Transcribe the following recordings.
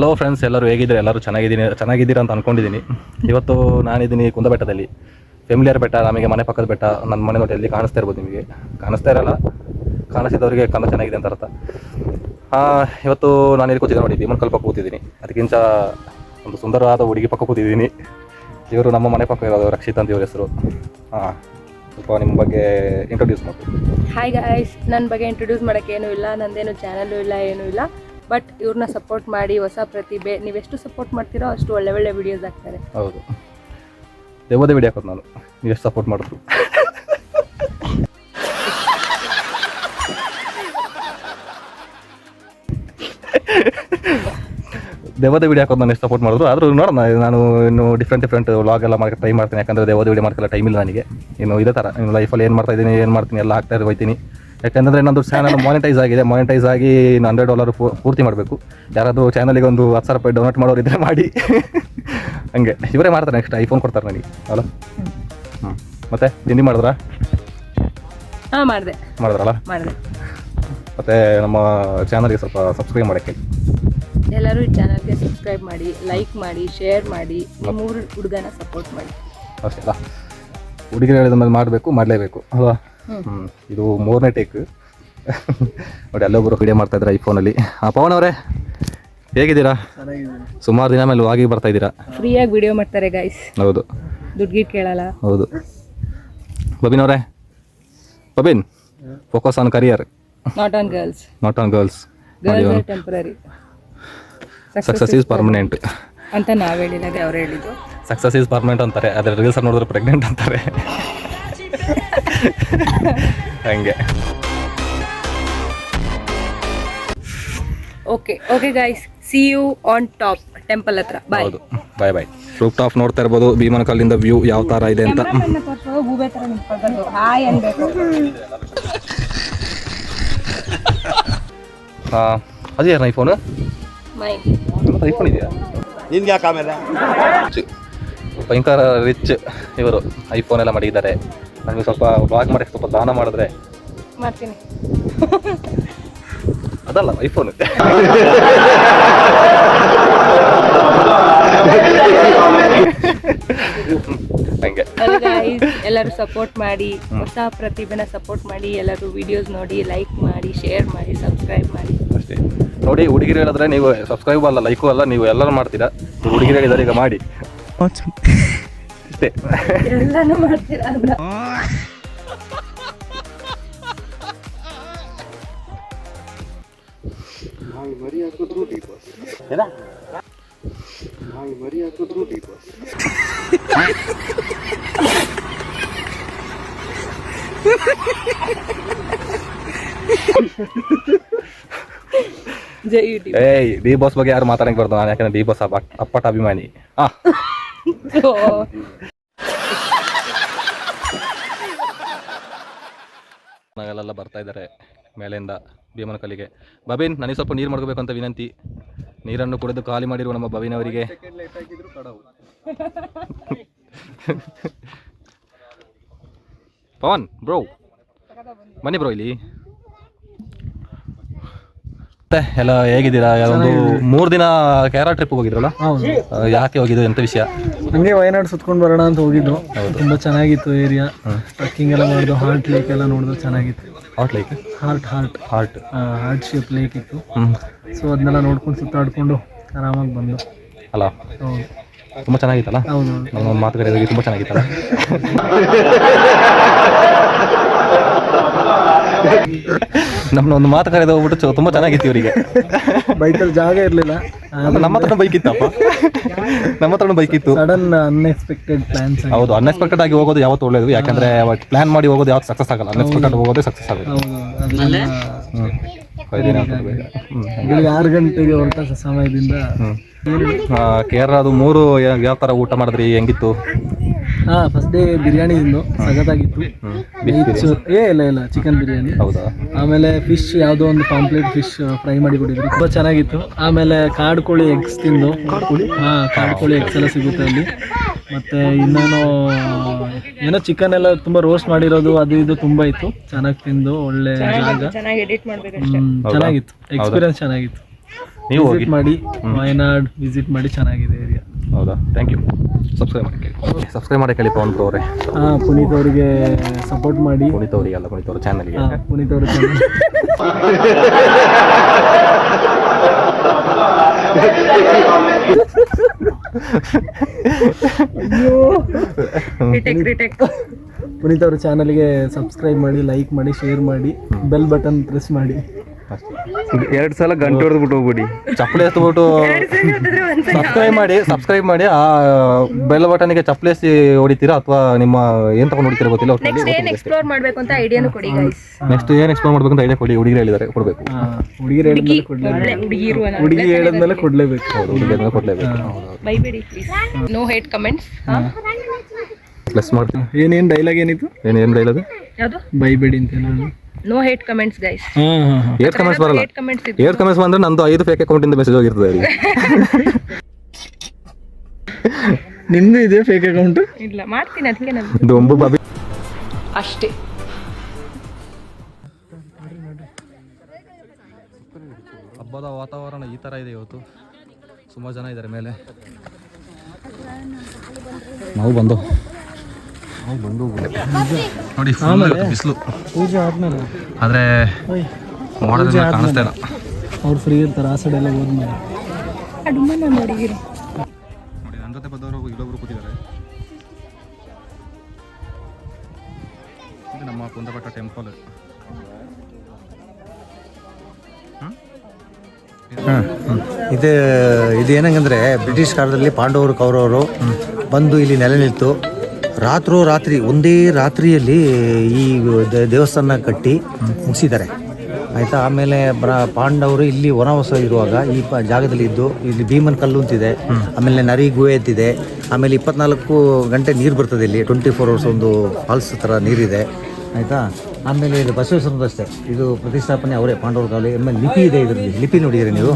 Hello friends ಎಲ್ಲರೂ ಹೇಗಿದ್ರೆ ಎಲ್ಲರೂ ಚೆನ್ನಾಗಿದ್ದೀನಿ, ಚೆನ್ನಾಗಿದ್ದೀರಾ ಅಂತ ಅಂದ್ಕೊಂಡಿದ್ದೀನಿ ಇವತ್ತು ನಾನಿದ್ದೀನಿ ಕುಂದಬೆಟ್ಟದಲ್ಲಿ. ಫೆಮಿಲಿಯರ್ ಬೆಟ್ಟ ನಮಗೆ ಮನೆ ಪಕ್ಕದ ಬೆಟ್ಟ ನನ್ನ ಮನೆ ನೋಡಿ ಎಲ್ಲಿ ಕಾಣಿಸ್ತಾ ಇರ್ಬೋದು ನಿಮಗೆ. ಕಾಣಿಸ್ತಾ ಇರಲ್ಲ, ಕಾಣಿಸಿದವರಿಗೆ ಕಂದ ಚೆನ್ನಾಗಿದೆ ಅಂತ ಅರ್ಥ. ಇವತ್ತು ನಾನು ಇಲ್ಲಿ ಕೂತಿದ್ದೆ ನೋಡಿ, ಭೀಮನ್ ಕಲ್ಪ ಕೂತಿದ್ದೀನಿ. ಅದಕ್ಕಿಂತ ಒಂದು ಸುಂದರವಾದ ಹುಡುಗಿ ಪಕ್ಕ ಕೂತಿದ್ದೀನಿ. ಇವರು ನಮ್ಮ ಮನೆ ಪಕ್ಕ ಇರೋದು ರಕ್ಷಿತ್ ಅಂತ ಇವ್ರ ಹೆಸರು. ಹಾಂ ಸ್ವಲ್ಪ ನಿಮ್ಮ ಬಗ್ಗೆ ಇಂಟ್ರೊಡ್ಯೂಸ್ ಮಾಡಿ ಹಾಯ್ ಗಾಯ್ಸ್ ನನ್ನ ಬಗ್ಗೆ ಇಂಟ್ರೊಡ್ಯೂಸ್ ಮಾಡೋಕ್ಕೆ ಏನೂ ಇಲ್ಲ, ನಂದೇನು ಚಾನಲ್ಲು ಇಲ್ಲ, ಏನೂ ಇಲ್ಲ. ಬಟ್ ಇವ್ರನ್ನ ಸಪೋರ್ಟ್ ಮಾಡಿ ಹೊಸ ಪ್ರತಿಭೆ ನೀವೆಷ್ಟು ಸಪೋರ್ಟ್ ಮಾಡ್ತೀರೋ ಅಷ್ಟು ಒಳ್ಳೆ ಒಳ್ಳೆ ವಿಡಿಯೋಸ್ ಆಗ್ತಾರೆ ಹೌದು. ದೇವದೇ ವಿಡಿಯೋ ಹಾಕೋದು ನಾನು. ನೀವು ಎಷ್ಟು ಸಪೋರ್ಟ್ ಮಾಡಿದ್ರು? ದೇವದ ವಿಡಿಯೋ ಹಾಕೋದು ನಾನು ಸಪೋರ್ಟ್ ಮಾಡಿದ್ರು. ಆದರೂ ನೋಡೋಣ, ನಾನು ಇನ್ನು ಡಿಫ್ರೆಂಟ್ ಡಿಫ್ರೆಂಟ್ ವ್ಲಾಗ್ ಎಲ್ಲ ಮಾಡಕ್ಕೆ ಟ್ರೈ ಮಾಡ್ತೀನಿ. ಯಾಕಂದರೆ ದೇವದ ವಿಡಿಯೋ ಮಾಡ್ಕೊಳ್ಳೋ ಟೈಮ್ ಇಲ್ಲ ನನಗೆ. ಇನ್ನು ಇದೇ ಥರ ಲೈಫಲ್ಲಿ ಏನು ಮಾಡ್ತಾ ಇದ್ದೀನಿ, ಏನು ಮಾಡ್ತೀನಿ, ಎಲ್ಲ ಹಾಕ್ತಾ ಹೋಗ್ತೀನಿ. ಯಾಕಂದರೆ ನಂದು ಚಾನಲ್ ಮಾನಿಟೈಸ್ ಆಗಿದೆ. ಮಾನಿಟೈಸ್ ಆಗಿ ಹಂಡ್ರೆಡ್ ಡಾಲರ್ ಪೂರ್ತಿ ಮಾಡಬೇಕು. ಯಾರಾದರೂ ಚಾನಲಿಗೆ ಒಂದು ಹತ್ತು ಸಾವಿರ ರೂಪಾಯಿ ಡೊನೇಟ್ ಮಾಡೋರು ಇದ್ರೆ ಮಾಡಿ. ಹಂಗೆ. ಇವರೇ ಮಾಡ್ತಾರೆ ನೆಕ್ಸ್ಟ್ ಐಫೋನ್ ಕೊಡ್ತಾರೆ ನನಗೆ. ಅಲ್ಲ ಹ್ಞೂ ಮತ್ತೆ ತಿಂಡಿ ಮಾಡಿದ್ರಾ? ಹಾಂ ಮಾಡಿದೆ. ಮಾಡಿದ್ರಲ್ಲ? ಮಾಡಿದೆ. ಮತ್ತೆ ನಮ್ಮ ಚಾನಲ್ಗೆ ಸ್ವಲ್ಪ ಸಬ್ಸ್ಕ್ರೈಬ್ ಮಾಡೋಕ್ಕೆ. ಎಲ್ಲರೂ ಈ ಚಾನಲ್ಗೆ ಸಬ್ಸ್ಕ್ರೈಬ್ ಮಾಡಿ ಲೈಕ್ ಮಾಡಿ ಶೇರ್ ಮಾಡಿ ಮೂರು ಹುಡುಗನ ಸಪೋರ್ಟ್ ಮಾಡಿ. ಅಷ್ಟೇ ಅಲ್ಲ. ಹುಡುಗಿರು ಹೇಳಿದ ಮೇಲೆ ಮಾಡಬೇಕು ಮಾಡಲೇಬೇಕು. ಅಲ್ವಾ? ಇದು ಮೂರನೇ ಟೇಕ್ ನೋಡಿ ಅಲ್ಲೊಬ್ಬರು ವಿಡಿಯೋ ಮಾಡ್ತಾ ಇದ್ದಾರೆ ಐಫೋನಲ್ಲಿ ಹಾಂ ಪವನ್ ಅವರೇ ಹೇಗಿದ್ದೀರಾ? ಸುಮಾರು ದಿನ ಮೇಲೆ ವಾಗಿ ಬರ್ತಾ ಇದ್ದೀರಾ? ಫ್ರೀಯಾಗಿ ವಿಡಿಯೋ ಮಾಡ್ತಾರೆ ಗೈಸ್ ಹೌದು. ದುಡ್ಡು ಕೇಳಲ್ಲ. ಹೌದು. ಬಬಿನ್ ಅವರೇ Babin focus on career not on girls not on girls temporary success is permanent ಅಂತ ನಾವು ಹೇಳಿದಾಗ ಅವ್ರು ಹೇಳಿದ್ದು. ಸಕ್ಸಸ್ ಈಸ್ ಪರ್ಮನೆಂಟ್ ಅಂತಾರೆ. ಅದ್ರ ರೀಲ್ಸ್ ನೋಡಿದ್ರೆ ಪ್ರೆಗ್ನೆಂಟ್ ಅಂತಾರೆ. ಹಂಗೆ. Okay okay guys see you on top temple ಹತ್ರ. ಬಾಯ್ ಹೌದು. ಬಾಯ್ ಬಾಯ್ ರೂಪ್ ಟಾಪ್ ನೋಡ್ತಾ ಇರ್ಬೋದು ಭೀಮನ ಕಾಲಿಂದ ವ್ಯೂ ಯಾವ ತರ ಇದೆ ಅಂತ. ಗೂಬೆ ಥರ ನಿಂತ್ಕೊಂಡು ಹಾಯ್ ಅನ್ಬೇಕು. ಹಾಂ ಅದು ಯಾರು ಐಫೋನು ಮೈ ಐಫೋನ್ ಇದೆಯಾ? ನಿನ್ಗೆ ಯಾಕೆ ಆಮೇಲೆ? ಭಯಂಕರ ರಿಚ್ ಇವರು. ಐಫೋನ್ ಎಲ್ಲ ಮಾಡಿದ್ದಾರೆ. ನನಗೆ ಸ್ವಲ್ಪ ಬ್ಲಾಗ್ ಮಾಡಿ ಸ್ವಲ್ಪ ದಾನ ಮಾಡಿದ್ರೆ. ಮಾಡ್ತೀನಿ. ಅದಲ್ಲ ಐಫೋನ್. ಹಂಗೆ. ಎಲ್ಲರೂ ಸಪೋರ್ಟ್ ಮಾಡಿ ಹೊಸ ಪ್ರತಿಭೆನ ಸಪೋರ್ಟ್ ಮಾಡಿ ಎಲ್ಲರೂ ವಿಡಿಯೋಸ್ ನೋಡಿ ಲೈಕ್ ಮಾಡಿ ಶೇರ್ ಮಾಡಿ ಸಬ್ಸ್ಕ್ರೈಬ್ ಮಾಡಿ. ಅಷ್ಟೇ. ನೋಡಿ ಹುಡುಗಿರು ಹೇಳಿದ್ರೆ ನೀವು ಸಬ್ಸ್ಕ್ರೈಬ್ ಅಲ್ಲ ಲೈಕು ಅಲ್ಲ ನೀವು ಎಲ್ಲರೂ ಮಾಡ್ತೀರಾ? ಹುಡುಗಿರು ಹೇಳಿದ್ರೆ ಈಗ ಮಾಡಿ. ಇಷ್ಟೇ ಎಲ್ಲಾನು ಮಾಡ್ತೀರಾ ಅಂತ ಜೈ ಯೂಟ್ಯೂಬ್ ಏಯ್ ಡಿ ಬಾಸ್ ಬಗ್ಗೆ ಯಾರು ಮಾತಾಡಕ್ಕೆ ಬರ್ದು ನಾನು ಯಾಕಂದ್ರೆ ಡಿ ಬಾಸ್ ಅಪ್ಪಟ ಅಭಿಮಾನಿ ಹಾ ನಾವೆಲ್ಲ ಬರ್ತಾ ಇದ್ದಾರೆ ಮೇಲಿಂದ ಭೀಮನ ಕಲಿಗೆ ಬಬೀನ್, ನನಗೆ ಸ್ವಲ್ಪ ನೀರು ಮಾಡ್ಕೋಬೇಕು ಅಂತ ವಿನಂತಿ. ನೀರನ್ನು ಕುಡಿದು ಖಾಲಿ ಮಾಡಿರುವ ನಮ್ಮ ಬಬೀನ್ ಅವರಿಗೆ ಪವನ್ ಬ್ರೋ ಬನ್ನಿ ಬ್ರೋ ಇಲ್ಲಿ. ಮತ್ತೆ? ಎಲ್ಲ ಹೇಗಿದ್ದೀರಾ? ಒಂದು ಮೂರು ದಿನ ಕೇರಳ ಟ್ರಿಪ್ ಹೋಗಿದ್ರಲ್ಲ? ಯಾಕೆ ಹೋಗಿದ್ದು ಎಂತ ವಿಷಯ? ಹಂಗೆ ವಯನಾಡ್ ಸುತ್ಕೊಂಡು ಬರೋಣ ಅಂತ ಹೋಗಿದ್ದು. ತುಂಬಾ ಚೆನ್ನಾಗಿತ್ತು ಏರಿಯಾ ಟ್ರಕ್ಕಿಂಗ್ ಎಲ್ಲ ಮಾಡಿದ್ದು ಹಾರ್ಟ್ ಲೇಕ್ ಎಲ್ಲ ನೋಡಿದ್ರು ಚೆನ್ನಾಗಿತ್ತು. Heart lake heart heart heart heart shape lake ಇತ್ತು. ಸೊ ಅದನ್ನೆಲ್ಲ ನೋಡ್ಕೊಂಡು ಸುತ್ತಾಡ್ಕೊಂಡು ಆರಾಮಾಗಿ ಬಂದು. ಅಲ್ಲ? ತುಂಬಾ ಚೆನ್ನಾಗಿತ್ತಲ್ಲ? ಹೌದು ನಮ್ಮ ಒಂದು ಮಾತು ಕರೆಯೋದು ತುಂಬ ಚೆನ್ನಾಗಿತ್ತಲ್ಲ? ನಮ್ಮನ್ನ ಒಂದು ಮಾತು ಕರೆದು ಹೋಗ್ಬಿಟ್ಟು ತುಂಬಾ ಚೆನ್ನಾಗಿತ್ತು ಇವರಿಗೆ. ಬೈಕಲ್ಲಿ ಜಾಗ ಇರಲಿಲ್ಲ. ನಮ್ಮ ಹತ್ರ ಬೈಕ್ ಇತ್ತಪ್ಪ. ನಮ್ಮ ಹತ್ರ ಬೈಕ್ ಇತ್ತು. ಸಡನ್ ಅನ್ಎಕ್ಸ್ಪೆಕ್ಟೆಡ್ ಪ್ಲಾನ್ಸ್ ಹೌದು ಅನ್ಎಕ್ಸ್ಪೆಕ್ಟೆಡ್ ಆಗಿ ಹೋಗೋದು ಯಾವತ್ತು ಒಳ್ಳೇದು. ಯಾಕಂದ್ರೆ ಪ್ಲಾನ್ ಮಾಡಿ ಹೋಗೋದು ಯಾವತ್ತು ಸಕ್ಸಸ್ ಆಗಲ್ಲ. ಅನ್ಎಕ್ಸ್ಪೆಕ್ಟೆಡ್ ಹೋಗೋದೇ ಸಕ್ಸಸ್ ಆಗುತ್ತೆ ಬೆಳಿಗ್ಗೆ ಆರು ಗಂಟೆಗೆ ಹೊರಟ ಸಮಯದಿಂದ. ಕೇರಳದು ಮೂರು ಯಾವ ತರ ಊಟ ಮಾಡಿದ್ರಿ? ಹೆಂಗಿತ್ತು? ಹಾ ಫಸ್ಟ್ ಡೇ ಬಿರಿಯಾನಿ ತಿಂದು ಸಖತ್ತಾಗಿತ್ತು. ಹೆಚ್ಚು ಏ ಇಲ್ಲ ಇಲ್ಲ ಚಿಕನ್ ಬಿರಿಯಾನಿ. ಹೌದಾ? ಆಮೇಲೆ ಫಿಶ್ ಯಾವುದೋ ಒಂದು ಪಾಂಪ್ಲೇಟ್ ಫಿಶ್ ಫ್ರೈ ಮಾಡಿ ಕೊಟ್ಟಿದ್ರು. ತುಂಬ ಚೆನ್ನಾಗಿತ್ತು. ಆಮೇಲೆ ಕಾಡು ಕೋಳಿ ಎಗ್ಸ್ ತಿಂದು. ಹಾ ಕಾಡು ಕೋಳಿ ಎಗ್ಸ್ ಎಲ್ಲ ಸಿಗುತ್ತೆ ಅಲ್ಲಿ. ಮತ್ತೆ ಇನ್ನೇನು ಏನೋ ಚಿಕನ್ ಎಲ್ಲ ತುಂಬಾ ರೋಸ್ಟ್ ಮಾಡಿರೋದು ಅದು ಇದು ತುಂಬಾ ಇತ್ತು. ಚೆನ್ನಾಗಿ ತಿಂದು ಒಳ್ಳೆ ಜಾಗ. ಚೆನ್ನಾಗಿ ಎಡಿಟ್ ಹ್ಮ್, ಚೆನ್ನಾಗಿತ್ತು. ಎಕ್ಸ್ಪೀರಿಯನ್ಸ್ ಚೆನ್ನಾಗಿತ್ತು. ನೀವು ಹೋಗಿ. ವಿಸಿಟ್ ಮಾಡಿ ವಯನಾಡ್ ವಿಸಿಟ್ ಮಾಡಿ ಚೆನ್ನಾಗಿದೆ ಏರಿಯಾ ಹೌದಾ? ಥ್ಯಾಂಕ್ ಯು ಸಬ್ಸ್ಕ್ರೈಬ್ ಮಾಡಿ ಕೇಳಿ. ಸಬ್ಸ್ಕ್ರೈಬ್ ಮಾಡಿ ಕೇಳಿ ಪವನ್ ಅವರೇ. ಪುನೀತ್ ಅವರಿಗೆ ಸಪೋರ್ಟ್ ಮಾಡಿ. ಪುನೀತ್ ಅವರಿಗೆ ಅಲ್ಲ ಪುನೀತ್ ಅವ್ರ ಚಾನಲ್ಗೆ ಹಾ, ಪುನೀತ್ ಅವರು channel. ರಿಟೇಕ್ ರಿಟೇಕ್ ಪುನೀತ್ ಅವ್ರ ಚಾನಲ್ಗೆ ಸಬ್ಸ್ಕ್ರೈಬ್ ಮಾಡಿ ಲೈಕ್ ಮಾಡಿ ಶೇರ್ ಮಾಡಿ ಬೆಲ್ ಬಟನ್ ಪ್ರೆಸ್ ಮಾಡಿ. ಎರಡು ಸಲ ಗಂಟೆ ಹೊಡೆದ್ಬಿಟ್ಟು ಹೋಗ್ಬಿಡಿ. ಚಪ್ಪಲಿ ಎತ್ಬಿಟ್ಟು ಸಬ್ಸ್ಕ್ರೈಬ್ ಮಾಡಿ ಸಬ್ಸ್ಕ್ರೈಬ್ ಮಾಡಿ ಆ ಬೆಲ್ ಬಟನ್ಗೆ ಚಪ್ಪಲಿ ಎಸಿ ಹೊಡಿತೀರಾ ಅಥವಾ ನಿಮ್ಮ ಏನ್ ತಗೊಂಡು ಹೊಡಿತೀರಾ ಗೊತ್ತಿಲ್ಲ ನೆಕ್ಸ್ಟ್ ಏನ್ ಎಕ್ಸ್ಪ್ಲೋರ್ ಮಾಡ್ಬೇಕು ಅಂತ ಐಡಿಯಾನು ಕೊಡಿ ಗೈಸ್ ನೆಕ್ಸ್ಟ್ ಏನು ಎಕ್ಸ್ಪ್ಲೋರ್ ಮಾಡಬೇಕು ಅಂತ ಐಡಿಯಾ ಕೊಡಿ ಹುಡುಗಿರು ಹೇಳಿದ್ದಾರೆ ಕೊಡ್ಬೇಕು. ಹುಡುಗಿರು ಹೇಳಿದ್ಮೇಲೆ ಕೊಡ್ಲೇಬೇಕು. ಹುಡುಗಿರು ಹುಡುಗಿ ಹೇಳಿದ್ಮೇಲೆ ಕೊಡ್ಲೇಬೇಕು. ಹೌದು ಹುಡುಗಿಯರನ್ನ ಕೊಡಲೇಬೇಕು. ಬೈಬೇಡಿ please no hate comments plus ಮಾಡ್ತೀನಿ. ಏನೇನ್ ಡೈಲಾಗ್ ಏನಿತ್ತು? ಏನು ಡೈಲಾಗ್ ಯಾವುದು? ಬೈಬೇಡಿ ಅಂತ ಹೇಳೋದು no hate comments guys air comments ಬರಲ್ಲ. ಹೇಟ್ ಕಮೆಂಟ್ಸ್ ಇತ್ತು ಏರ್ ಕಮೆಂಟ್ಸ್ ಬಂದ್ರೆ ನಂದು ಐದು ಫೇಕ್ ಅಕೌಂಟಿಂದ ಮೆಸೇಜ್ ಹೋಗಿರ್ತದೆ ಅಲ್ಲಿ ನಿಮ್ದು ಇದೆ ಫೇಕ್ ಅಕೌಂಟ್ ಇಲ್ಲ ಮಾಡ್ತೀನಿ ಅದಕ್ಕೆ ನಾನು. ದೊಂಬು ಬಾಬಿ ಅಷ್ಟೇ. ಹಬ್ಬದ ವಾತಾವರಣ ಈ ಥರ ಇದೆ ಇವತ್ತು. ಸುಮಾರು ಜನ ಇದ್ದಾರೆ ಮೇಲೆ. ನಾವು ಬಂದು ನೋಡಿ ಫುಲ್ ಬಿಸಿಲು. ಪೂಜೆ ಆದ್ಮೇಲೆ. ಆದರೆ ಮಾಡೋದ್ರಿಂದ ಕಾಣಿಸ್ತಾ ಇಲ್ಲ. ಅವ್ರು ಫ್ರೀ ಇರ್ತಾರೆ ಆ ಸೈಡ್ ಎಲ್ಲ ಹೋದ್ಮೇಲೆ. ನೋಡಿ ನನ್ನ ಜೊತೆ ಬಂದವರು ಇಲ್ಲೊಬ್ರು ಕೂತಿದ್ದಾರೆ. ಇದು ನಮ್ಮ ಕುಂದಪಟ್ಟ ಟೆಂಪಲ್ ಇದು ಇದು ಏನಂಗಂದ್ರೆ ಬ್ರಿಟಿಷ್ ಕಾಲದಲ್ಲಿ ಪಾಂಡವರು ಕೌರವರು ಬಂದು ಇಲ್ಲಿ ನೆಲೆ ನಿಂತು ರಾತ್ರೋ ರಾತ್ರಿ ಒಂದೇ ರಾತ್ರಿಯಲ್ಲಿ ಈ ದೇವಸ್ಥಾನ ಕಟ್ಟಿ ಮುಗಿಸಿದ್ದಾರೆ. ಆಯಿತಾ? ಆಮೇಲೆ ಬ್ರ ಪಾಂಡವರು ಇಲ್ಲಿ ವನವಾಸ ಇರುವಾಗ ಈ ಪ ಜಾಗದಲ್ಲಿ ಇದ್ದು ಇಲ್ಲಿ ಭೀಮನ್ ಕಲ್ಲು ಅಂತಿದೆ. ಆಮೇಲೆ ನರಿ ಗುಹೆ ಅಂತಿದೆ. ಆಮೇಲೆ ಇಪ್ಪತ್ನಾಲ್ಕು ಗಂಟೆ ನೀರು ಬರ್ತದೆ ಇಲ್ಲಿ. ಟ್ವೆಂಟಿ ಫೋರ್ ಅವರ್ಸ್ ಒಂದು ಫಾಲ್ಸ್ ಥರ ನೀರಿದೆ. ಆಯಿತಾ? ಆಮೇಲೆ ಇದು ಬಸವೇಶ್ವರದ ಅಷ್ಟೇ. ಇದು ಪ್ರತಿಷ್ಠಾಪನೆ ಅವರೇ ಪಾಂಡವರ ಕಾಲ ಆಮೇಲೆ ಲಿಪಿ ಇದೆ ಇದರಲ್ಲಿ. ಲಿಪಿ ನೋಡಿದಿರಿ ನೀವು?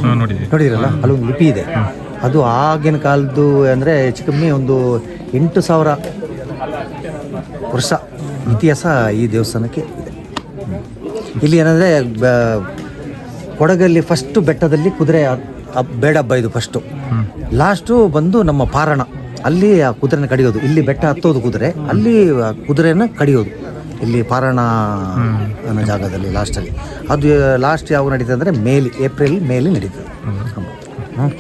ನೋಡಿದಿರಲ್ಲ ಅಲ್ಲೊಂದು ಲಿಪಿ ಇದೆ. ಅದು ಆಗಿನ ಕಾಲದ್ದು ಅಂದರೆ ಹೆಚ್ಚು ಕಮ್ಮಿ ಒಂದು ಎಂಟು ಸಾವಿರ ವರ್ಷ ಇತಿಹಾಸ ಈ ದೇವಸ್ಥಾನಕ್ಕೆ ಇದೆ. ಇಲ್ಲಿ ಏನಂದರೆ ಕೊಡಗಲ್ಲಿ ಫಸ್ಟು ಬೆಟ್ಟದಲ್ಲಿ ಕುದುರೆ ಬೇಡ ಹಬ್ಬ ಇದು ಫಸ್ಟು ಲಾಸ್ಟು ಬಂದು ನಮ್ಮ ಪಾರಣ. ಅಲ್ಲಿ ಆ ಕುದುರೆನ ಕಡಿಯೋದು. ಇಲ್ಲಿ ಬೆಟ್ಟ ಹತ್ತೋದು ಕುದುರೆ. ಅಲ್ಲಿ ಆ ಕುದುರೆನ ಕಡಿಯೋದು. ಇಲ್ಲಿ ಪಾರಣ ಅನ್ನೋ ಜಾಗದಲ್ಲಿ ಲಾಸ್ಟಲ್ಲಿ ಅದು ಲಾಸ್ಟ್ ಯಾವಾಗ ನಡೀತದೆ ಅಂದರೆ ಮೇಲಿ ಏಪ್ರಿಲ್ ಮೇಲಿ ನಡೀತದೆ. ಹ್ಮ್.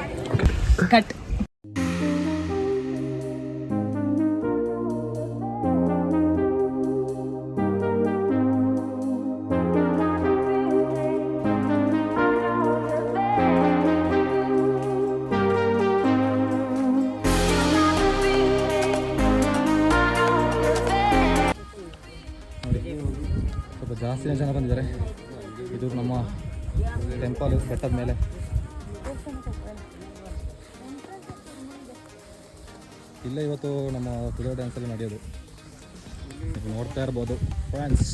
ಜನ ಬಂದಿದ್ದಾರೆ. ಇದು ನಮ್ಮ ಟೆಂಪಲ್ ಬೆಟ್ಟದ ಮೇಲೆ. ಇಲ್ಲೇ ಇವತ್ತು ನಮ್ಮ ಕುದುರೆ ಡ್ಯಾನ್ಸಲ್ಲಿ ನಡೆಯೋದು. ನೋಡ್ತಾ ಇರ್ಬೋದು ಫ್ರೆಂಡ್ಸ್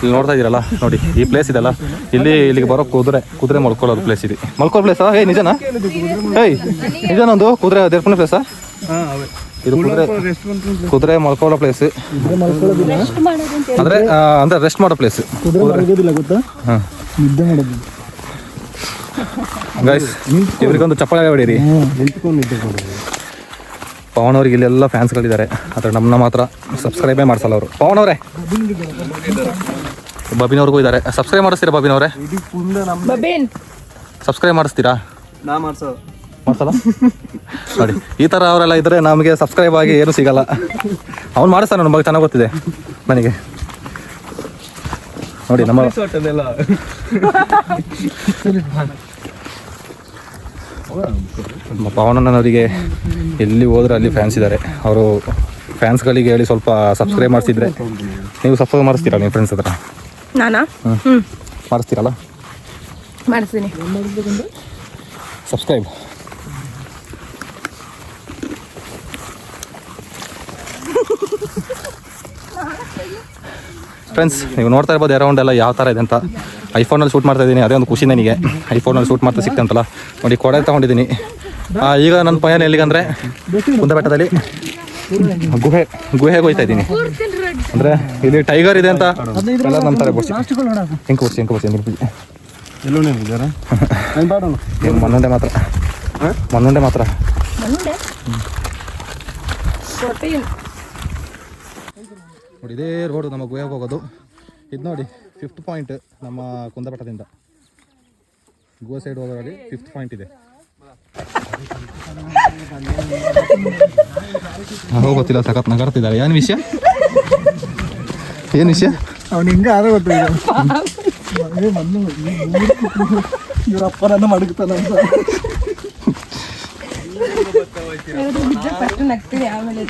ಇಲ್ಲಿ ನೋಡ್ತಾ ಇದೀರಲ್ಲ ನೋಡಿ ಈ ಪ್ಲೇಸ್ ಇದೆಲ್ಲ ಇಲ್ಲಿ ಇಲ್ಲಿಗೆ ಬರೋ ಕುದುರೆ ಕುದುರೆ ಮಲ್ಕೊಳ್ಳೋದು ಪ್ಲೇಸ್ ಇದೆ. ಮಲ್ಕೊಳ್ಳೋ ಪ್ಲೇಸಾ ಏ ನಿಜನಾ? ಏಯ್ ನಿಜನೊಂದು ಕುದುರೆ ದೇರ್ಪುಣ ಪ್ಲೇಸಾ ಇದು ಕುದುರೆ ಕುದುರೆ ಮಲ್ಕೊಳ್ಳೋ ಪ್ಲೇಸ್ ಅಂದ್ರೆ ಅಂದ್ರೆ ರೆಸ್ಟ್ ಮಾಡೋ ಪ್ಲೇಸ್ ಗೈಸ್ ಇವ್ರಿಗೊಂದು ಚಪ್ಪಾಳೆ ಹೊಡೀರಿ ಪವನ್ ಅವ್ರಿಗೆ ಇಲ್ಲೆಲ್ಲ ಫ್ಯಾನ್ಸ್ಗಳಿದ್ದಾರೆ ಆದ್ರೆ ನಮ್ಮನ್ನ ಮಾತ್ರ ಸಬ್ಸ್ಕ್ರೈಬೇ ಮಾಡಿಸಲ್ಲ ಅವರು. ಪವನ್ ಅವರೇ. ಬಬಿನ್ ಅವ್ರಿಗೂ ಇದ್ದಾರೆ. ಸಬ್ಸ್ಕ್ರೈಬ್ ಮಾಡಿಸ್ತೀರಾ ಬಬಿನ್ ಅವರೇ? ಸಬ್ಸ್ಕ್ರೈಬ್ ಮಾಡಿಸ್ತೀರಾ? ನಾ ಮಾಡ್ಸಲ್ಲ? ನೋಡಿ ಈ ಥರ ಅವರೆಲ್ಲ ಇದ್ದರೆ ನಮಗೆ ಸಬ್ಸ್ಕ್ರೈಬ್ ಆಗಿ ಏನು ಸಿಗಲ್ಲ. ಅವ್ನು ಮಾಡಿಸ್ತಾನೆ ನನ್ನ ಬಗ್ಗೆ ಚೆನ್ನಾಗಿ ಗೊತ್ತಿದೆ ನನಗೆ ನೋಡಿ ನಮ್ಮ ನಮ್ಮ ಪವನಣ್ಣನವರಿಗೆ ಎಲ್ಲಿ ಹೋದ್ರೆ ಅಲ್ಲಿ ಫ್ಯಾನ್ಸ್ ಇದ್ದಾರೆ ಅವರು ಫ್ಯಾನ್ಸ್ಗಳಿಗೆ ಹೇಳಿ ಸ್ವಲ್ಪ ಸಬ್ಸ್ಕ್ರೈಬ್ ಮಾಡಿಸಿದ್ರೆ ನೀವು ಸಬ್ಸ್ಕ್ರೈಬ್ ಮಾಡಿಸ್ತೀರಾ ನಿಮ್ಮ ಫ್ರೆಂಡ್ಸ್ ಹತ್ರ? ನಾನಾ? ಹ್ಮ್. ಮಾಡಿಸ್ತೀರಲ್ಲ? ಮಾಡಿಸ್ತೀನಿ. ಸಬ್ಸ್ಕ್ರೈಬ್ ಫ್ರೆಂಡ್ಸ್ ನೀವು ನೋಡ್ತಾ ಇರ್ಬೋದು ಅರೌಂಡ್ ಎಲ್ಲ ಯಾವ ಥರ ಇದೆ ಅಂತ. ಐಫೋನಲ್ಲಿ ಶೂಟ್ ಮಾಡ್ತಾ ಇದ್ದೀನಿ ಅದೇ ಒಂದು ಖುಷಿ ನನಗೆ ಐಫೋನಲ್ಲಿ ಶೂಟ್ ಮಾಡ್ತಾ ಸಿಕ್ತಂತಲ್ಲ. ನೋಡಿ ಕೊಡೆ ತಗೊಂಡಿದ್ದೀನಿ. ಆ, ಈಗ ನನ್ನ ಪಯಣ ಕುಂದ ಬೆಟ್ಟದಲ್ಲಿ ಗುಹೆ ಗುಹೆಗೆ ಹೋಗ್ತಾ ಇದ್ದೀನಿ. ಅಂದರೆ ಇಲ್ಲಿ ಟೈಗರ್ ಇದೆ ಅಂತ ಎಲ್ಲ ನಂಬ್ತಾರೆ ಬೋಡ್ಸಿ ಹೆಂಗೆ ಕೊಡ್ಸಿ ಹೆಂಗೆ ಕೊಡ್ಸಿ ಹೆಂಗೆ ಮಾತ್ರ? ಮಣ್ಣುಂಡೆ ಮಾತ್ರ? ನೋಡಿ ಇದೇ ರೋಡು ನಮ್ಮ ಗುಹೆಗೆ ಹೋಗೋದು. ಇದು ನೋಡಿ ಫಿಫ್ತ್ ಪಾಯಿಂಟ್ ನಮ್ಮ ಕುಂದಬೆಟ್ಟದಿಂದ ಗುಹೆ ಸೈಡ್ ಹೋಗೋದ್ರಲ್ಲಿ ಫಿಫ್ತ್ ಪಾಯಿಂಟ್ ಇದೆ. ಹೋಗೋತಿಲ್ಲ ಗೊತ್ತಿಲ್ಲ ಸಖತ್ ನಗರ್ತಿದ್ದಾರೆ ಏನು ವಿಷಯ? ಏನು ವಿಷಯ? ಅವ್ನು ಹಿಂಗೆ ಆದ್ರೆ ಗೊತ್ತಿಲ್ಲ ಇವ್ರ ಅಪ್ಪನನ್ನ ಮಡಗ್ತಾನ ಅಂತ. ಆಮೇಲೆ.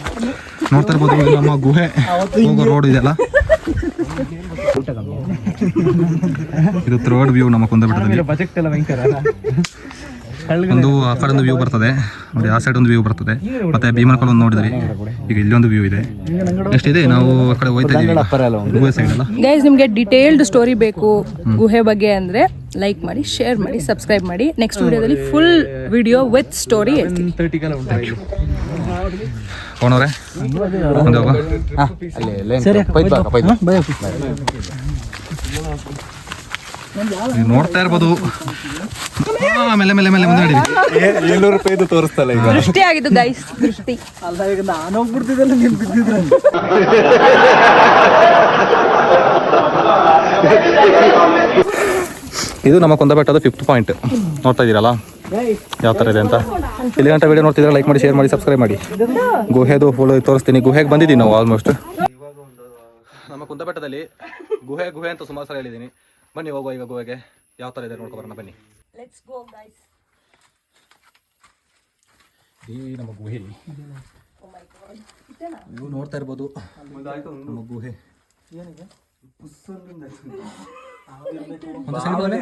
ನೋಡ್ತಾ ಇರ್ಬೋದು ನಮ್ಮ ಗುಹೆ ಹೋಗೋ ರೋಡ್ ಇದೆಲ್ಲ ಇದು ಥರ್ಡ್ ವ್ಯೂ ನಮ್ಮ ಕುಂದಬೆಟ್ಟದಲ್ಲಿ ಒಂದು ಆ ಕಡೆ ಒಂದು ವ್ಯೂ ಬರ್ತದೆ. ಮತ್ತೆ ಆ ಸೈಡ್ ಒಂದು ವ್ಯೂ ಬರ್ತದೆ. ಮತ್ತೆ ಭೀಮನಕಲ್ ಒಂದು ನೋಡಿದ್ರಿ. ಈಗ ಇಲ್ಲಿ ಒಂದು ವ್ಯೂ ಇದೆ. ನೆಕ್ಸ್ಟ್ ಇದೆ ನಾವು ಆ ಕಡೆ ಹೋಯ್ತಾ ಇದೀವಿ. ಗುಹೆ ಸೈಡ್ ಅಲ್ಲ? ಗೈಸ್ ನಿಮಗೆ ಡಿಟೇಲ್ಡ್ ಸ್ಟೋರಿ ಬೇಕು. ಗುಹೆ ಬಗ್ಗೆ ಅಂದ್ರೆ ಲೈಕ್ ಮಾಡಿ ಶೇರ್ ಮಾಡಿ ಸಬ್ಸ್ಕ್ರೈಬ್ ಮಾಡಿ. ನೆಕ್ಸ್ಟ್ ವಿಡಿಯೋದಲ್ಲಿ ಫುಲ್ ವಿಡಿಯೋ ವಿತ್ ಸ್ಟೋರಿ ಹೇಳ್ತೀನಿ. ಅವನವ್ರೆ ಮುಂದೆ ಹೋಗುವ ನೀವು ನೋಡ್ತಾ ಇರ್ಬೋದು. ಆ, ಮೇಲೆ ಮೇಲೆ ಮೇಲೆ ಮುಂದೆ ಏಳ್ನೂರು ರೂಪಾಯಿ ತೋರಿಸ್ತಲ್ಲ ಈಗ. ದೃಷ್ಟಿ ಆಗಿದ್ದು ಗೈಸ್ ದೃಷ್ಟಿ. ಅಲ್ಲ ಈಗ ನಾನು ಹೋಗ್ಬಿಡ್ತಿದ್ದಲ್ಲ ನೀವು ಬಿದ್ದಿದ್ರೆ ಇದು ನಮ್ಮ ಕುಂದಬೆಟ್ಟದ ಫಿಫ್ತ್ ಪಾಯಿಂಟ್ ನೋಡ್ತಾ ಇದ್ದೀರಲ್ಲ ಯಾವ ಥರ ಇದೆ ಅಂತ? ಇಲ್ಲಿ ಗಂಟೆ ವಿಡಿಯೋ ನೋಡ್ತಿದ್ರೆ ಲೈಕ್ ಮಾಡಿ ಶೇರ್ ಮಾಡಿ ಸಬ್ಸ್ಕ್ರೈಬ್ ಮಾಡಿ. ಗುಹೆದು ಫುಲ್ ತೋರಿಸ್ತೀನಿ. ಗುಹೆಗೆ ಬಂದಿದ್ದೀವಿ ನಾವು ಆಲ್ಮೋಸ್ಟ್ ನಮ್ಮ ಕುಂದಬೆಟ್ಟದಲ್ಲಿ ಗುಹೆ ಗುಹೆ ಅಂತ ಸುಮಾರು ಸಲ ಹೇಳಿದ್ದೀನಿ. ಬನ್ನಿ ಹೋಗುವ ಈಗ ಗುಹೆಗೆ. ಯಾವ ಥರ ಇದೆ ನೋಡ್ಕೊ ಬರೋಣ ಬನ್ನಿ ಈ ನಮ್ಮ ಗುಹೆ. ನೀವು ನೋಡ್ತಾ ಇರ್ಬೋದು. ನಮ್ಮ ಗುಹೆ. ಒಂದು ಸೈಡ್ ಬಾವಲಿ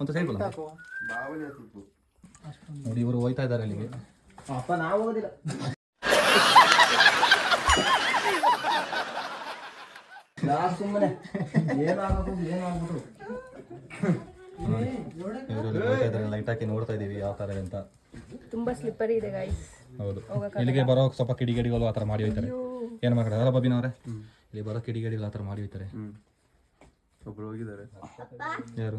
ಒಂದು ಸೈಡ್ ಬಲಮೆ ನೋಡಿ ಇವರು ಹೋಯ್ತಾ ಇದ್ದಾರೆ ಅಲ್ಲಿಗೆ. ಅಪ್ಪ ನಾವು ಇದ್ದಾರೆ ಲೈಟ್ ಹಾಕಿ ನೋಡ್ತಾ ಇದೀವಿ ಯಾವ ತರ ಅಂತ. ತುಂಬಾ ಸ್ಲಿಪ್ಪರಿ ಇದೆ ಗೈಸ್ ಹೌದು. ಇಲ್ಲಿಗೆ ಬರೋ ಸ್ವಲ್ಪ ಕಿಡಿಗೇಡಿಗಳು ಆತರ ಥರ ಮಾಡಿ ಹೋಯ್ತಾರೆ. ಏನು ಮಾಡ್ತಾರೆ ಅಲ್ಲ ಬಬಿನವ್ರೆ ಇಲ್ಲಿ ಬರೋ ಕಿಡಿಗೇಡಿಗಳು ಆತರ ಥರ ಮಾಡಿ ಹೋಯ್ತಾರೆ. ಒಬ್ರು ಹೋಗಿದ್ದಾರೆ. ಯಾರು?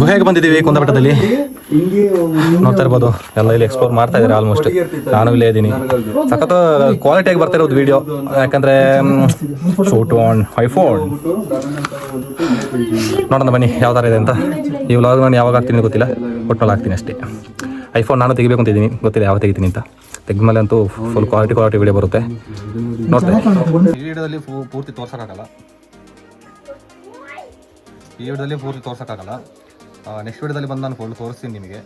ಗುಹೆಗೆ ಬಂದಿದ್ದೀವಿ ಕುಂದಬೆಟ್ಟದಲ್ಲಿ ನೋಡ್ತಾ ಇರ್ಬೋದು, ಎಲ್ಲ ಇಲ್ಲಿ ಎಕ್ಸ್ಪ್ಲೋರ್ ಮಾಡ್ತಾ ಇದ್ದಾರೆ ಆಲ್ಮೋಸ್ಟ್ ನಾನು ಇಲ್ಲೇ ಇದ್ದೀನಿ. ಸಖತ್ ಕ್ವಾಲಿಟಿಯಾಗಿ ಬರ್ತಾ ಇರೋದು ವಿಡಿಯೋ ಯಾಕಂದ್ರೆ ಶೂಟ್ ಆನ್ ಐಫೋನ್ ನೋಡೋಣ ಬನ್ನಿ, ಯಾವ ಥರ ಇದೆ ಅಂತ. ಈ ವ್ಲಾಗ್ ನಾನು ಯಾವಾಗ ಹಾಕ್ತೀನಿ ಗೊತ್ತಿಲ್ಲ ಒಟ್ಟು ಹಾಕ್ತೀನಿ ಅಷ್ಟೇ. ಐಫೋನ್ ನಾನು ತೆಗಿಬೇಕು ಅಂತಿದ್ದೀನಿ ಗೊತ್ತಿಲ್ಲ ಯಾವ ತೆಗಿತೀನಿ ಅಂತ. ತೆಗೆದ್ಮೇಲೆ ಅಂತೂ ಫುಲ್ ಕ್ವಾಲಿಟಿ ಕ್ವಾಲಿಟಿ ವಿಡಿಯೋ ಬರುತ್ತೆ. ನೋಡ್ತೀನಿ ವಿಡಿಯೋದಲ್ಲಿ ಪೂರ್ತಿ ತೋರ್ಸೋಕ್ಕಾಗಲ್ಲ. ಈ ವಿಡಿಯೋದಲ್ಲಿ ಪೂರ್ತಿ ತೋರ್ಸೋಕ್ಕಾಗಲ್ಲ. ನೆಕ್ಸ್ಟ್ ವಿಡಿಯೋದಲ್ಲಿ ಬಂದು ನಾನು ಫುಲ್ ತೋರಿಸ್ತೀನಿ ನಿಮಗೆ.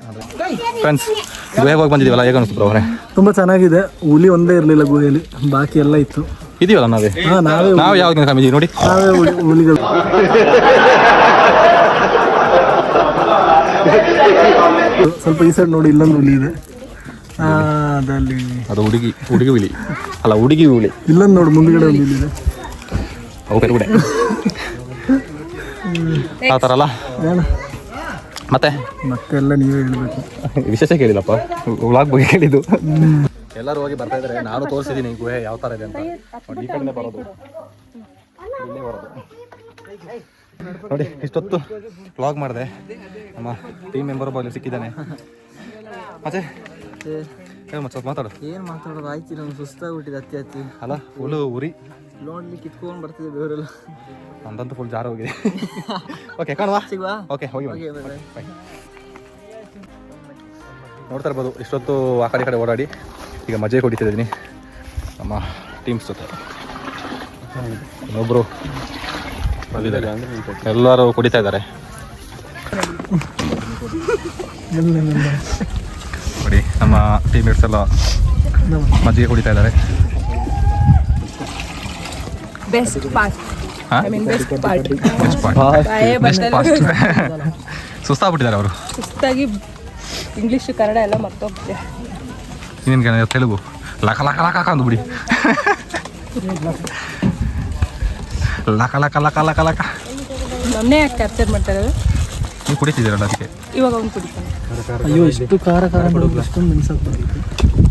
ಫ್ರೆಂಡ್ಸ್ ಗುಹೆಗೆ ಹೋಗಿ ಬಂದಿದ್ದೀವಲ್ಲ ಹೇಗೆ ಅನಿಸ್ತು ಅವರೇ? ತುಂಬಾ ಚೆನ್ನಾಗಿದೆ. ಹುಲಿ ಒಂದೇ ಇರಲಿಲ್ಲ ಗುಹೆಯಲ್ಲಿ. ಬಾಕಿ ಎಲ್ಲ ಇತ್ತು. ಇದೀವಲ್ಲ ನಾವೇ? ಹಾ ನಾವೇ ನಾವು ಯಾವಾಗ ಕಮ್ಮಿದೀವಿ ನೋಡಿ. ನಾವೇ ಹುಲಿ ಹುಲಿಗಳು. ಸ್ವಲ್ಪ ಈ ಸೈಡ್ ನೋಡಿ ಇಲ್ಲೊಂದು ಹುಲಿ ಇದೆ. ಆ, ಅದಲ್ಲಿ. ಅದು ಹುಡುಗಿ ಹುಡುಗಿ ಹುಲಿ. ಅಲ್ಲ ಹುಡುಗಿ ಹುಲಿ. ಇಲ್ಲೊಂದು ನೋಡಿ ಮುಂದ್ಗಡೆ ಒಂದು ಹುಲಿ ಇದೆ. ಅವು ಕಡೆ ಆ ಥರ ಅಲ್ಲ? ಏನು? ಮತ್ತೆ? ಮತ್ತೆ ಎಲ್ಲ ನೀವೇ ಹೇಳ್ಬೇಕು. ವಿಶೇಷ ಕೇಳಿದಪ್ಪ ವ್ಲಾಗ್ ಬಗ್ಗೆ ಕೇಳಿದ್ದು. ಎಲ್ಲರೂ ಹೋಗಿ ಬರ್ತಾ ಇದ್ದಾರೆ ನಾನು ತೋರಿಸಿದೀನಿ ಗುಹೆ ಯಾವ ಥರ ಇದೆ ಅಂತ. ನೋಡಿ, ಈ ಕಡೆನೇ ಬರೋದು. ಇಲ್ಲೇ ಬರೋದು. ನೋಡಿ ಇಷ್ಟೊತ್ತು ವ್ಲಾಗ್ ಮಾಡಿದೆ. ನಮ್ಮ ಟೀಮ್ ಮೆಂಬರ್ ಒಬ್ಬ ಸಿಕ್ಕಿದ್ದಾನೆ. ಮತ್ತೆ? ಹೇಳು ಮತ್ತೆ ಸ್ವಲ್ಪ ಮಾತಾಡು. ಏನು ಮಾತಾಡೋದು? ಆಯ್ತು ನಮ್ಗೆ ಸುಸ್ತಾಗ್ಬಿಟ್ಟಿದೆ ಅತ್ತಿ ಅತ್ತಿ. ಅಲ್ಲ ಫುಲ್ ಉರಿ. ನೋಡ್ಲಿಕ್ಕೆ ಕಿತ್ಕೊಂಡು ಬರ್ತಿದೆ ಬೇರೆಲ್ಲ ನಂದಂತೂ ಫುಲ್ ಜಾರ ಹೋಗಿದೆ. ಓಕೆ ಕಾಣುವ. ಸಿಗುವಾ? ಓಕೆ ಹೋಗಿ ಬಾಯ್ Bye. ನೋಡ್ತಾ ಇರ್ಬೋದು ಇಷ್ಟೊತ್ತು ಆ ಕಡೆ ಈ ಕಡೆ ಓಡಾಡಿ ಈಗ ಮಜೆ ಇದೀನಿ. ನಮ್ಮ ಟೀಮ್ಸ್ ಜೊತೆ. ಇನ್ನೊಬ್ರು ಬಂದಿದ್ದಾರೆ. ಎಲ್ಲರೂ ಕುಡಿತಾ ಇದ್ದಾರೆ. ನಮ್ಮ ಟೀಮೇಟ್ಸ್ ಎಲ್ಲ ಮಜ್ಜಿಗೆ ಕುಡಿತಾ ಇದ್ದಾರೆ. ಬೆಸ್ಟ್ ಸುಸ್ತಾಗ್ಬಿಟ್ಟಿದ್ದಾರೆ ಅವರು. ಸುಸ್ತಾಗಿ ಇಂಗ್ಲಿಷ್ ಕನ್ನಡ ಎಲ್ಲ ಮರ್ತೋಗ್ತಿದೆ ಇನ್ನೇನು ತೆಲುಗು. ಲಕ ಲಕ ಲಕ ಅಂದು ಬಿಡಿ ಲಕ ಲಕ ಲಕ ಲಕ ಲಕ. ಮೊನ್ನೆ ಯಾಕೆ ಕ್ಯಾಪ್ಚರ್ ಮಾಡ್ತಾ ಇರೋದು. ನೀವು ಕುಡಿತಿದ್ದೀರಲ್ಲ ಅದಕ್ಕೆ? ಇವಾಗ ಅವ್ನು ಕುಡಿತಾನೆ. ಅಯ್ಯೋ ಇಷ್ಟು ಖಾರ ಖಾರ ಮಾಡೋದು ಅಷ್ಟೊಂದು ಮೆಣಸಾಕ್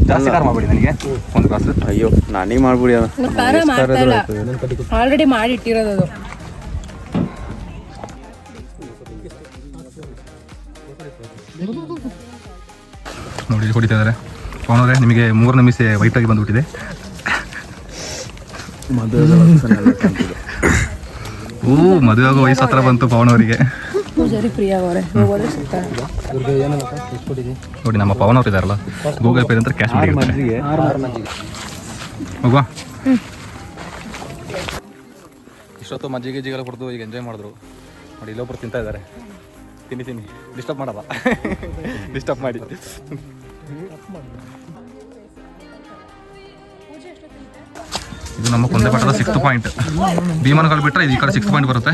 ಜಾಸ್ತಿ ಖಾರ ಮಾಡ್ಬಿಡಿ ನನಗೆ. ಒಂದು ಗ್ಲಾಸ್ ಅಯ್ಯೋ ನಾನೇ ಮಾಡ್ಬಿಡಿ ಖಾರ ಮಾಡ್ತಾ ಇಲ್ಲ. ಆಲ್ರೆಡಿ ಮಾಡಿ ಇಟ್ಟಿರೋದು ಅದು. ನೋಡಿ ಕುಡಿತಾ ಇದ್ದಾರೆ. ಅವನವರೇ ನಿಮಗೆ ಮೂರು ನಿಮಿಷ ವೈಟ್ ಆಗಿ ಬಂದ್ಬಿಟ್ಟಿದೆ. ಓ ಮದುವೆ ಆಗೋ ವಯಸ್ಸು ಹತ್ರ ಬಂತು ಪವನ್ ಅವರಿಗೆ. ಪೂಜಾರಿ ಪ್ರಿಯ ಅವರೇ ಹೋಗೋದ್ರೆ ಸಿಗ್ತಾರೆ ನೋಡಿ ನಮ್ಮ ಪವನ್ ಅವ್ರು ಇದಾರಲ್ಲ ಗೂಗಲ್ ಪೇ ಅಂತ ಕ್ಯಾಶ್ ಮಾಡಿ ಹೋಗುವ. ಇಷ್ಟೊತ್ತು ಮಜ್ಜಿಗೆ ಜಿಗೆಲ್ಲ ಕೊಡ್ದು ಈಗ ಎಂಜಾಯ್ ಮಾಡಿದ್ರು. ನೋಡಿ ಇಲ್ಲೊಬ್ರು ತಿಂತಾ ಇದ್ದಾರೆ. ತಿನ್ನಿ ತಿನ್ನಿ. ಡಿಸ್ಟರ್ಬ್ ಮಾಡಲ್ಲ. ಡಿಸ್ಟರ್ಬ್ ಮಾಡಿ. ಇದು ನಮ್ಮ ಕೊಂದೆ ಬೆಟ್ಟದ ಸಿಕ್ಸ್ತ್ ಪಾಯಿಂಟ್ ಭೀಮನಗಲ್ ಬಿಟ್ಟರೆ ಇದು ಈ ಕಡೆ ಸಿಕ್ಸ್ ಪಾಯಿಂಟ್ ಬರುತ್ತೆ.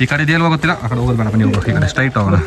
ಈ ಕಡೆ ಇದೆಯಲ್ವ ಗೊತ್ತಿಲ್ಲ ಆ ಕಡೆ ಹೋಗೋದು ಬೇಡಪ್ಪ ನೀವು ಈ ಕಡೆ ಸ್ಟ್ರೈಟ್ ಹೋಗೋಣ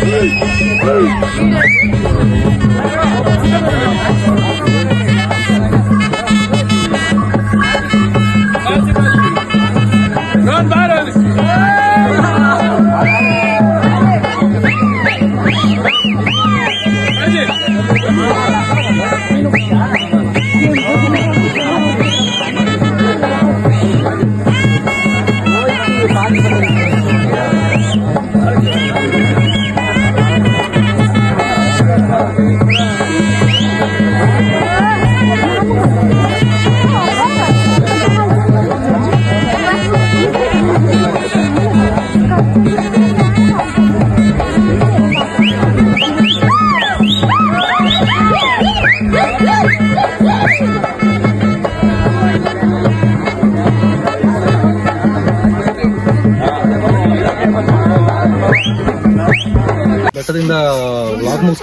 Thank you.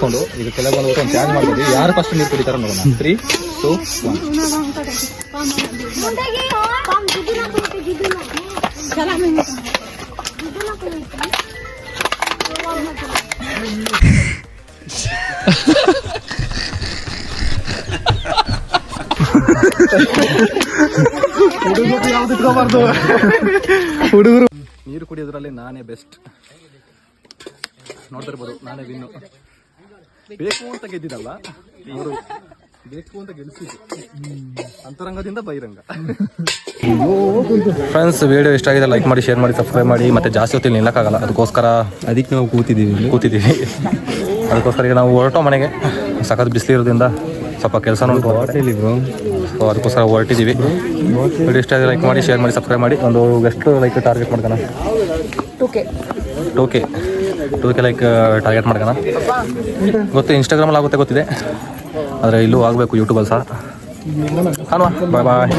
ವ್ಲಾಗ್ ಇದು ಕೆಳಗೆ ಬಂದ್ಬಿಟ್ಟು ಒಂದು ಚಾರ್ಜ್ ಮಾಡ್ಬೋದು ಯಾರು ಫಸ್ಟ್ ನೀರು ಕುಡಿತಾರ ನೋಡೋಣ. ತ್ರೀ ಟು ಒನ್ ಹುಡುಗರು ನೀರು ಕುಡಿಯೋದ್ರಲ್ಲಿ ನಾನೇ ಬೆಸ್ಟ್ ನೋಡ್ತಿರ್ಬೋದು ನಾನೇ ವಿನ್ನು ಬೇಕು ಅಂತ ಗೆದ್ದಿದಲ್ಲ? ಅವರು ಬೇಕು ಅಂತ ಗೆಲ್ಸಿದ್ರು ಅಂತರಂಗದಿಂದ ಬಹಿರಂಗ. ಫ್ರೆಂಡ್ಸ್ ವಿಡಿಯೋ ಇಷ್ಟ ಆಗಿದೆ ಲೈಕ್ ಮಾಡಿ ಶೇರ್ ಮಾಡಿ ಸಬ್ಸ್ಕ್ರೈಬ್ ಮಾಡಿ ಮತ್ತೆ ಜಾಸ್ತಿ ಹೊತ್ತಿಲ್ಲಿ ನಿಲ್ಲಕ್ಕಾಗಲ್ಲ. ಅದಕ್ಕೋಸ್ಕರ ಅದಕ್ಕೆ ನಾವು ಕೂತಿದ್ದೀವಿ. ಕೂತಿದ್ದೀವಿ. ಅದಕ್ಕೋಸ್ಕರ ಈಗ ನಾವು ಹೊರಟೋ ಮನೆಗೆ. ಸಖತ್ ಬಿಸಿಲು ಇರೋದ್ರಿಂದ ಸ್ವಲ್ಪ ಕೆಲಸ ಉಂಟು ಸೊ ಅದಕ್ಕೋಸ್ಕರ ಹೊರಟಿದ್ದೀವಿ. ವಿಡಿಯೋ ಇಷ್ಟ ಆಗಿದೆ ಲೈಕ್ ಮಾಡಿ ಶೇರ್ ಮಾಡಿ ಸಬ್ಸ್ಕ್ರೈಬ್ ಮಾಡಿ. ಒಂದು ಎಷ್ಟು like target ಮಾಡ್ಕೋಣ. Two K two K two K like target ಮಾಡ್ಕೋಣ. ಗೊತ್ತು ಇನ್ಸ್ಟಾಗ್ರಾಮಲ್ಲಿ ಆಗುತ್ತೆ, ಗೊತ್ತಿದೆ. ಆದರೆ ಇಲ್ಲೂ ಆಗಬೇಕು ಯೂಟ್ಯೂಬಲ್ಲಿ ಸಹ. ಕಾಣುವ ಬಾಯ್ ಬಾಯ್